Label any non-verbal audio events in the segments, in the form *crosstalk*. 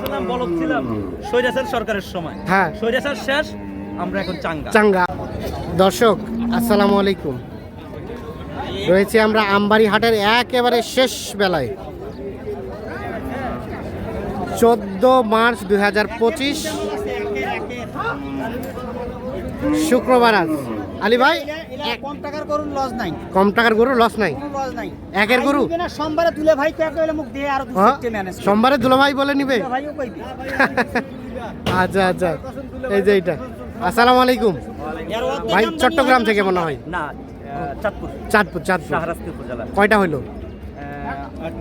ছিলাম বলদ ছিলাম সৈরাসের সরকারের সময়। হ্যাঁ। সৈরাসের শেষ আমরা এখন চাঙ্গা। চাঙ্গা। দর্শক আসসালামু আলাইকুম। রয়েছে আমরা আমবাড়ি হাটের একেবারে শেষ বেলায়। চোদ্দ মার্চ দুই পঁচিশ। শুক্রবার আজ। আলী ভাই? কম টাকার গরুর লস নাই। কম টাকার গরু লস নাই? লস নাই। একের গরু? সোমবারে তুলে ভাই কয়েক হইলে মুখ দিয়ে আর হ্যাঁ? সোমবারে দুলাভাই বলে নিবে? *laughs* আচ্ছা আচ্ছা। এই যে এইটা। আসসালামু আলাইকুম। ভাই চট্টগ্রাম থেকে মনে হয়? না চাঁদপুর। চাঁদপুর চাঁদপুর। কয়টা হইল?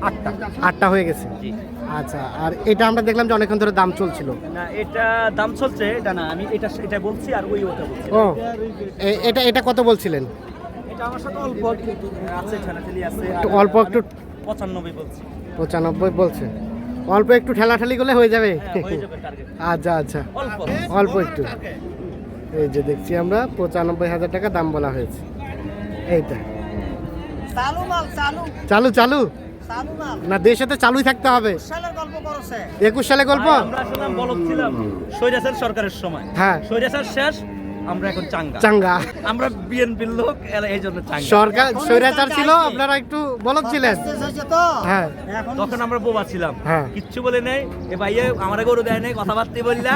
আটটা। আটটা হয়ে গেছে। জি। আচ্ছা আর এটা আমরা দেখলাম যে অনেকক্ষণ ধরে দাম চলছিল। না এটা দাম চলছে এটা না আমি এটা এটা বলছি আর ওই ওটা বলছি। ও এ- এটা এটা কত বলছিলেন? এটা আমার সাথে অল্প আছে ঠেলাঠেলি আছে আর একটু অল্প একটু পঁচানব্বই বলছি। পঁচানব্বই বলছে। অল্প একটু ঠেলাঠালি করলে হয়ে যাবে? হ্যাঁ হয়ে যাবে টার্গেট আচ্ছা আচ্ছা। অল্প। অল্প একটু। এই যে দেখছি আমরা পঁচানব্বই হাজার টাকা দাম বলা হয়েছে। এইটা। চালু চালু চালু। চালু চালু? মাল না। দেশে তো চালুই থাকতে হবে। একুশ সালে গল্প? আমরা ছিলাম বলদ ছিলাম সৈরাসের সরকারের সময়। হ্যাঁ। সৈরাসের শেষ আমরা এখন চাঙ্গা। চাঙ্গা। আমরা বিএনপির লোক এই জন্য চাঙ্গা। সরকার স্বৈরাচার ছিল আপনারা একটু বলদ ছিলেন। হ্যাঁ। তখন আমরা বোবা ছিলাম। হ্যাঁ। কিচ্ছু বলে নেই। এ ভাইয়ে আমার গরু দেয় নাই কথাবার্তা বললা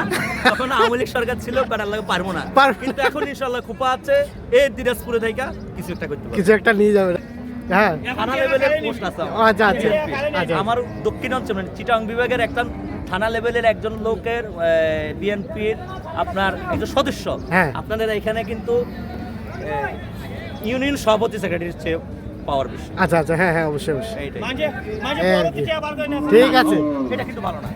তখন আওয়ামী লীগ সরকার ছিল বেটার লাগে পারব না। কিন্তু এখন ইনশাল্লাহ খুপা আছে। এই দিনাজপুরে থেকে কিছু একটা করতে পারব। কিছু একটা নিয়ে যাবে। হ্যাঁ থানা লেভেলের পোস্ট আছে আমার। আচ্ছা আচ্ছা আচ্ছা আমার দক্ষিণ অঞ্চল মানে চিটাং বিভাগের একটা থানা লেভেলের একজন লোকের বিএনপির আপনার একজন সদস্য হ্যাঁ। আপনাদের এখানে কিন্তু ইউনিয়ন সভাপতি সেক্রেটারির চেয়ে পাওয়ার বেশি আচ্ছা আচ্ছা হ্যাঁ হ্যাঁ অবশ্যই অবশ্যই। ঠিক আছে এটা কিন্তু ভালো না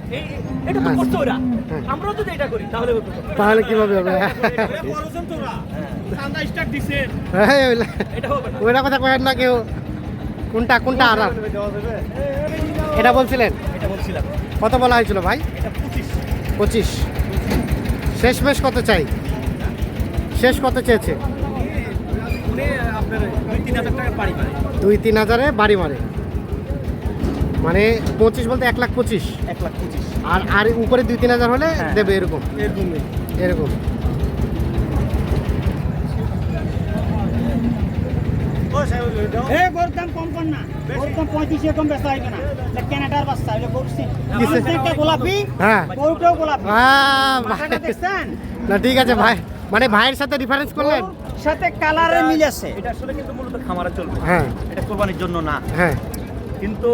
এটা তো হ্যাঁ। ওরা হ্যাঁ। আমরাও যদি এটা করি তাহলে তাহলে কীভাবে হবে হ্যাঁ ওইলা- এটা হবে না ওইটা কথা কয়েন না কেউ কোনটা কোনটা আর আর? এটা বলছিলেন কত বলা হয়েছিল ভাই? পঁচিশ। পঁচিশ। শেষ মেশ কত চাই? শেষ কত চেয়েছে? দুই তিন হাজার টাকার বাড়ি পারে দুই তিন হাজারে বাড়ি মারে। মানে পঁচিশ বলতে এক লাখ পঁচিশ। এক লাখ পঁচিশ। আর আর উপরে দুই তিন হাজার হলে হ্যাঁ। দেবে এরকম। এরকম এরকম। এ গরুর দাম কম কর না। গরুর দাম পঁয়ত্রিশ এরকম বেচা হইবে না এটা বাচ্চা এটা গরুর সে- কিসে? গরুর একটা গোলাপি হ্যাঁ। গরুটাও গোলাপি। আহ, মাথাটা ভাই। দেখছেন? না ঠিক আছে ভাই। মানে ভাইয়ের সাথে ডিফারেন্স করলেন? সাথে কালারের মিল আছে এটা আসলে কিন্তু মূলত খামারে চলবে। হ্যাঁ। এটা কোরবানির জন্য না। হ্যাঁ। কিন্তু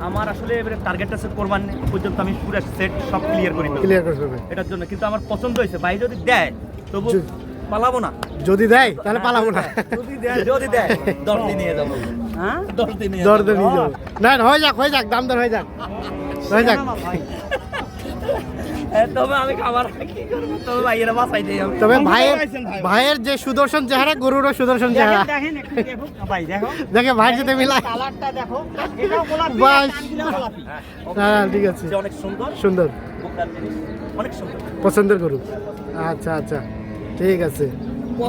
আমার আসলে এবারে টার্গেট আছে কোরবানি পর্যন্ত আমি পুরো সেট সব ক্লিয়ার করি ক্লিয়ার করে দেবে এটার জন্য। কিন্তু আমার পছন্দ হয়েছে। ভাই যদি দেয় তবু পালাবো না। যদি দেয় তাহলে পালাবো না। যদি দেয় যদি দেয় দশ দিন নিয়ে যাব। হ্যাঁ? দশ দিন নিয়ে যাব। না না, হয়ে যাক হয়ে যাক দাম দর হয়ে যাক। হয়ে যাক। না, ভাই। হ্যাঁ, তবে আমি খাবার কি করব? তবে ভাইয়েরা ভাইয়ের ভাইয়ের যে সুদর্শন চেহারা গরুরও সুদর্শন চেহারা। দেখেন দেখেন একটু দেখো। ভাইয়ের সাথে। কানগুলো গোলাপি হ্যাঁ ঠিক আছে। সুন্দর সুন্দর। অনেক সুন্দর। পছন্দের গরু। আচ্ছা আচ্ছা। ঠিক আছে।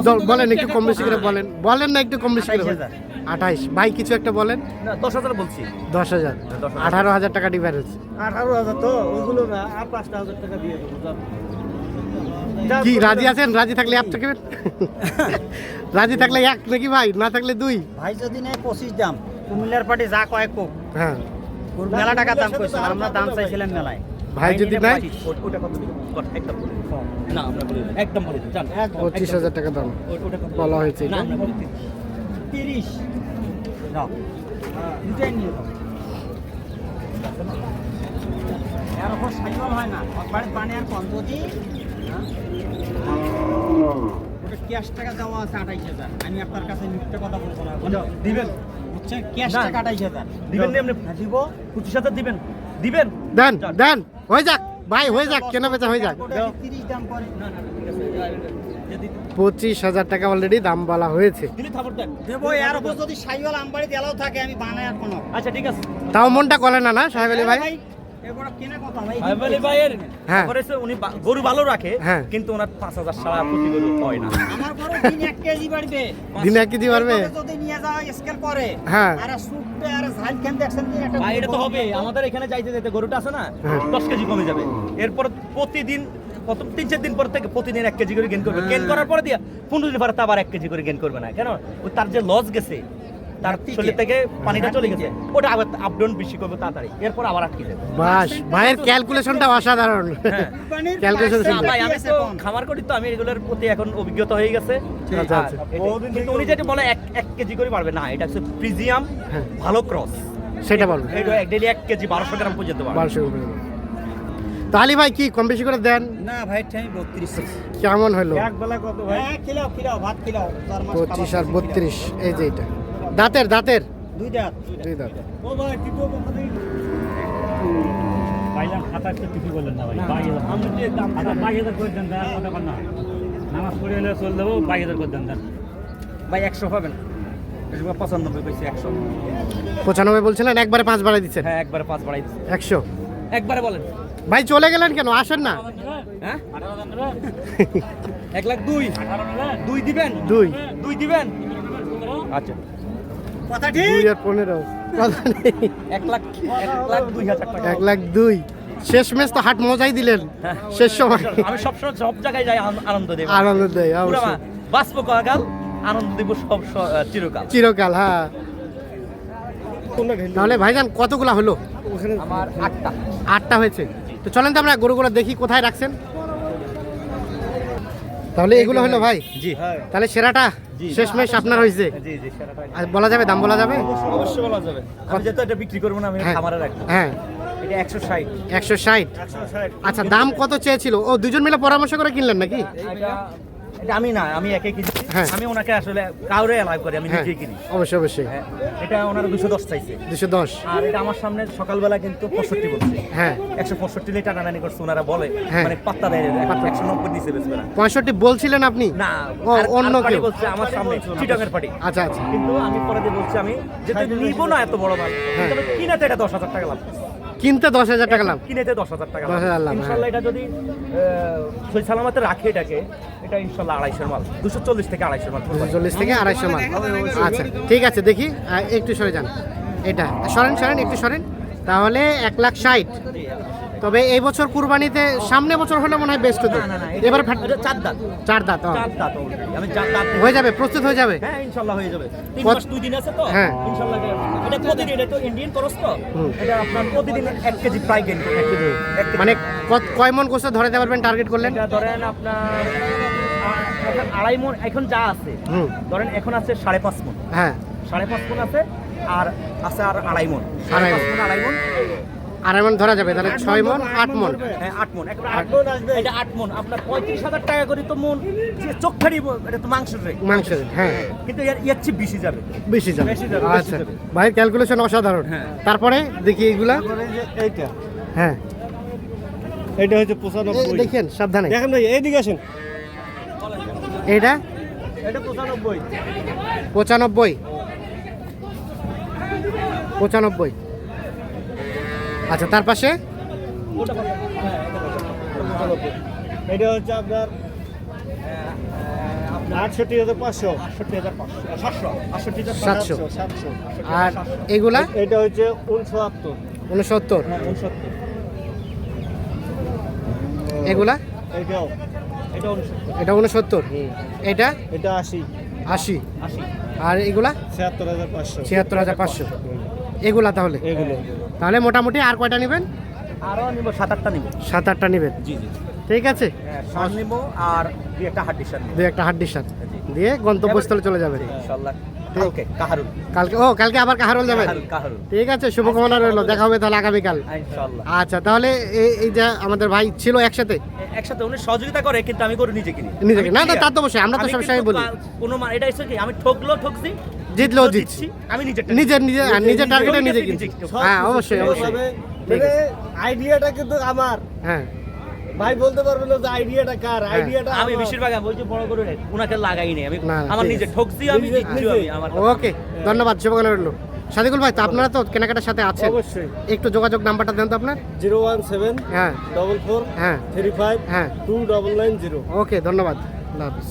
দল- বলেন একটু কম বেশি করে বলেন। বলেন না একটু কম বেশি করে 28,000 আঠাইশ। ভাই কিছু একটা বলেন। দশ হাজার বলছি। দশ হাজার। আঠারো হাজার টাকা ডিফারেন্স আঠারো হাজার তো ওগুলো না আর পাঁচটা হাজার টাকা দিয়ে কি রাজি আছেন? রাজি থাকলে এক থাকবেন *laughs* রাজি থাকলে এক নাকি ভাই? না থাকলে দুই। ভাই যদি নেয় পঁচিশ দাম। কুমিল্লার পার্টি যা কয় কোক হ্যাঁ। মেলা টাকা দাম আর আমরা দাম চাইছিলাম মেলায় ভাই যদি নাই পঁচিশ। ওটা কত দিবেন? কত? একদম বলে দিন। না আমরা বলে একদম বলে টাকা দাম। ওটা কত? বলা হয়েছে না আমরা বলে নিয়ে এর সাইকেল হয় না। বাড়ির পানি আর কম। যদি হ্যাঁ? ওটা ক্যাশ টাকা দেওয়া আছে আঠাইশ হাজার। আমি আপনার কাছে মিথ্যে কথা বলব না। দিবেন। বুঝছেন ক্যাশ টাকা আঠাইশ হাজার। দিবেন নি আপনি? হ্যাঁ, দিব। পঁচিশ হাজার দিবেন। দিবেন? দেন দেন হয়ে যাক ভাই হয়ে যাক কেনা বেচা হয়ে যাক। পঁচিশ হাজার টাকা অলরেডি দাম বলা হয়েছে। আচ্ছা তাও মনটা করে না না সাহেব আলী ভাই হ্যাঁ। উনি গরু ভালো রাখে হ্যাঁ। কিন্তু ওনার পাঁচ হাজার সারা প্রতি গরু হয় না। আমার গরু দিন এক কেজি বাড়বে। দিনে এক কেজি পারবে যদি নিয়ে যাওয়া স্কেল করে। হ্যাঁ। আর সুপে আর ঝাল খেন দেখছেন একটা ভাই তো হবে। আমাদের এখানে যাইতে যেতে গরুটা আছে না। দশ কেজি কমে যাবে। এরপর প্রতিদিন প্রথম তিন চার দিন পর থেকে প্রতিদিন এক কেজি করে গেন করবে। গেন করার পরে দিয়ে পনেরো দিন পরে তা আবার এক কেজি করে গেন করবে না। কেন? তার যে লস গেছে তার শরীর থেকে পানিটা চলে গেছে। ওটা আবার আপ ডাউন বেশি করবে তাড়াতাড়ি। এরপর আবার আটকে যাবে। বাস ভাইয়ের ক্যালকুলেশনটা অসাধারণ। হ্যাঁ। *laughs* ভাই আমি তো খামার করি তো আমি এগুলোর প্রতি এখন অভিজ্ঞতা হয়ে গেছে। আচ্ছা, আচ্ছা। কিন্তু উনি যেটা বলে এক এক কেজি করে পারবে। না এটা হচ্ছে প্রিজিয়াম হ্যাঁ। ভালো ক্রস সেটা বলব এটা ডেলি এক কেজি বারোশো গ্রাম পর্যন্ত বারোশো উপরে তো আলী ভাই কি কম বেশি করে দেন? না ভাই ঠাই বত্রিশ। কেমন হলো? এক বেলা কত ভাই? হ্যাঁ খিলাও খিলাও ভাত খিলাও। পঁচিশ আর বত্রিশ এই যে এটা। দাঁতের দাঁতের। দুই দাঁত। দুই দাঁত। ও ভাই টিটো পাইলাম খাতা একটু কিছু বললেন না ভাই বাইশ হাজার করে দেন দেন কথা বল না। নামাজ পড়ে এলে চল দেবো বাইশ হাজার করে দেন দেন ভাই একশো পাবেন এসব পঁচানব্বই পেয়েছি একশো। পঁচানব্বই বলছিলেন একবারে পাঁচ বাড়াই দিচ্ছেন। হ্যাঁ একবারে পাঁচ বাড়াই দিচ্ছি। একশো। একবারে বলেন। ভাই চলে গেলেন কেন? আসেন না। হ্যাঁ? এক লাখ দুই। দুই দিবেন? দুই। দুই দিবেন? আচ্ছা। কথা দুই ঠিক আর পনেরো। কথা নেই। এক লাখ এক লাখ দুই হাজার টাকা। এক লাখ দুই। শেষ ম্যাচ তো হাট মজাই দিলেন। হ্যাঁ। শেষ সময়। আমি সবসময় সব জায়গায় যাই আনন্দ দেব। আনন্দ দেয় অবশ্যই। বাঁচবো কয়াকাল আনন্দ দেব সব চিরকাল। চিরকাল হ্যাঁ। তাহলে ভাইজান কতগুলা হলো? আমার আটটা। আটটা হয়েছে। তো চলেন তো আমরা গরুগুলো দেখি কোথায় রাখছেন। তাহলে এগুলো হলো ভাই? জি। তাহলে সেরাটা শেষমেশ আপনার হয়েছে? জি জি সেরাটাই। আর বলা যাবে দাম বলা যাবে? অবশ্যই বলা যাবে। আমি যেহেতু এটা বিক্রি করব না আমি হ্যাঁ খামারে রাখব। হ্যাঁ। একশো ষাট। আচ্ছা দাম কত চেয়েছিল? ও দুজন মিলে পরামর্শ করে কিনলেন নাকি? এটা আমি না আমি একে কিনছি। হ্যাঁ। আমি ওনাকে আসলে কাউরে অ্যালাউ করি আমি হ্যাঁ। নিজেই কিনি। অবশ্যই অবশ্যই। হ্যাঁ এটা ওনার দুশো দশ চাইছে। দুশো দশ। আর এটা আমার সামনে সকালবেলা কিন্তু পঁয়ষট্টি বলছে। হ্যাঁ। একশো পঁয়ষট্টি লিটার টানাটানি করছে ওনারা বলে। হ্যাঁ। মানে পাত্তা দেয় একশো নব্বই না পঁয়ষট্টি বলছিলেন আপনি? না অন্য কেউ। বলছে আমার সামনে চিটাগের পার্টি। আচ্ছা আচ্ছা। কিন্তু আমি পরে দিয়ে বলছি আমি যেহেতু নিবো না এত বড় মাল। তবে কিনাতে এটা দশ হাজার টাকা লাভ কিনতে দশ হাজার টাকা লাভ। কিনেতে দশ হাজার টাকা 10,000 লাভ, ইনশাল্লাহ এটা যদি সই সালামতে রাখে এটাকে এটা ইনশাল্লাহ আড়াইশোর মাল দুশো চল্লিশ থেকে আড়াইশোর মাল। দুশো চল্লিশ থেকে আড়াইশো মাল। আচ্ছা ঠিক আছে দেখি একটু সরে যান। এটা সরেন সরেন একটু সরেন। তাহলে এক লাখ ষাট। তবে এই বছর কুরবানিতে সামনে বছর হলে মনে হয় বেস্ট হতো এবার চার দাঁত। চার দাঁত চার দাঁত আমি চার দাঁত হয়ে যাবে প্রস্তুত হয়ে যাবে? হ্যাঁ ইনশাল্লাহ হয়ে যাবে। তিন মাস দুই দিন আছে তো? হ্যাঁ। ইনশাল্লাহ এটা- প্রতিদিন এটা তো ইন্ডিয়ান করস তো। এটা আপনার প্রতিদিন এক কেজি প্রায় কেজি। এক কেজি। মানে কত- কয় মন কোষে ধরাতে পারবেন টার্গেট করলেন? এটা ধরেন আপনার আড়াই মন এখন যা আছে ধরেন এখন আছে সাড়ে পাঁচ মন। হ্যাঁ। সাড়ে পাঁচ মন আছে আর আছে আর আড়াই মন। সাড়ে আড়াই মন আড়াই মন। আড়াই মন ধরা যাবে তাহলে ছয় মন আট মন। হ্যাঁ আট মন মন এটা আট মন আপনার পঁয়ত্রিশ হাজার টাকা করে তো মন যে চোখখানি এটা তো মাংসের রেট মাংস হ্যাঁ। কিন্তু এর এর চেয়ে বেশি যাবে। বেশি যাবে। বেশি যাবে, আচ্ছা। ভাইয়ের ক্যালকুলেশন অসাধারণ। হ্যাঁ। তারপরে দেখি এইগুলা। এইটা। হ্যাঁ। এটা হচ্ছে পঁচানব্বই। দেখেন সাবধানে। দেখেন ভাই এইদিকে আসেন। এটা এটা পঁচানব্বই। পঁচানব্বই। পঁচানব্বই। আচ্ছা তার পাশে? এটা হচ্ছে আপনার আটষট্টি হাজার পাঁচশো। আটষট্টি হাজার পাঁচশো সাতশো আটষট্টি হাজার সাতশো। সাতশো আর এগুলা? এটা হচ্ছে উনসত্তর উনসত্তর হ্যাঁ এটাও এগুলা? এটা উনসত্তর এটা উনসত্তর এটা? এটা আশি। আশি। আশি। আর এগুলা? ছিয়াত্তর হাজার পাঁচশো। ছিয়াত্তর হাজার পাঁচশো। এগুলা তাহলে? এগুলো। তাহলে মোটামুটি আর কয়টা নেবেন? আরও নিব সাত আটটা নিব। সাত আটটা নেবেন? জি জি। ঠিক আছে। হ্যাঁ নিব আর দুই একটা হাড্ডি নিব। দুই একটা হাড্ডির সাথে দিয়ে গন্তব্যস্থলে চলে যাবেন। ইনশাল্লাহ। ওকে কাহারুল। কালকে ও কালকে আবার কাহারল যাবেন? ঠিক আছে শুভকামনা রইল। দেখা হবে তাহলে আগামীকাল। ইনশাল্লাহ। আচ্ছা তাহলে এই এই যে আমাদের ভাই ছিল একসাথে? একসাথে উনি সহযোগিতা করে কিন্তু আমি গরু নিজে কিনি। আমি না না clear। তা তো অবশ্যই আমরা তো সবসময় বলি। কোনো এটা হচ্ছে কি আমি ঠকলো ঠকছি জিতলেও জিতছি। আমি নিজে নিজের নিজের নিজের টার্গেটে নিজে কিনছি হ্যাঁ অবশ্যই অবশ্যই। আইডিয়াটা কিন্তু আমার। হ্যাঁ। ভাই বলতে পারবে না যে আইডিয়াটা কার? হ্যাঁ। আইডিয়াটা আমি বেশিরভাগ আমি বলছি বড় নেই, উনাকে লাগাই নেই আমি আমার নিজে ঠকছি আমি জিতছি আমি আমার ওকে ধন্যবাদ শুভকামনা রইল। সাদিকুল ভাই তো আপনারা তো কেনাকাটার সাথে আছেন। অবশ্যই। একটু যোগাযোগ নাম্বারটা দেন তো আপনার। জিরো ওয়ান সেভেন হ্যাঁ। ডবল ফোর হ্যাঁ। থ্রি ফাইভ হ্যাঁ। Two double nine zero. Okay ধন্যবাদ। আল্লাহ হাফিজ।